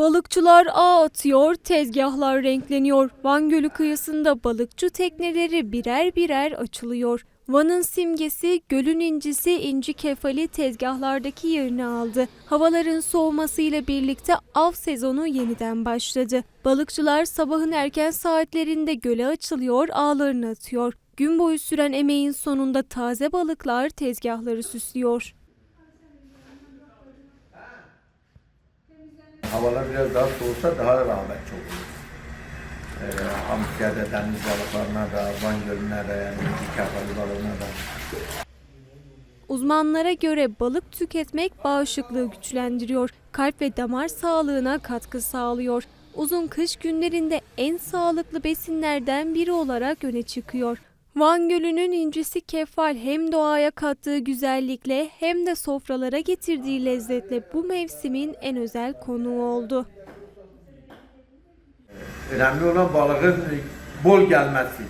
Balıkçılar ağ atıyor, tezgahlar renkleniyor. Van Gölü kıyısında balıkçı tekneleri birer birer açılıyor. Van'ın simgesi, gölün incisi inci kefali tezgahlardaki yerini aldı. Havaların soğumasıyla birlikte av sezonu yeniden başladı. Balıkçılar sabahın erken saatlerinde göle açılıyor, ağlarını atıyor. Gün boyu süren emeğin sonunda taze balıklar tezgahları süslüyor. Havalar biraz daha soğusa daha rağbetçi olur. Ee, Hamsiye'de deniz balıklarına da, Van Gölü'ne de yani kefali balığına da. Uzmanlara göre balık tüketmek bağışıklığı güçlendiriyor, kalp ve damar sağlığına katkı sağlıyor. Uzun kış günlerinde en sağlıklı besinlerden biri olarak öne çıkıyor. Van Gölü'nün incisi kefal hem doğaya kattığı güzellikle hem de sofralara getirdiği lezzetle bu mevsimin en özel konuğu oldu. Önemli olan balığın bol gelmesi.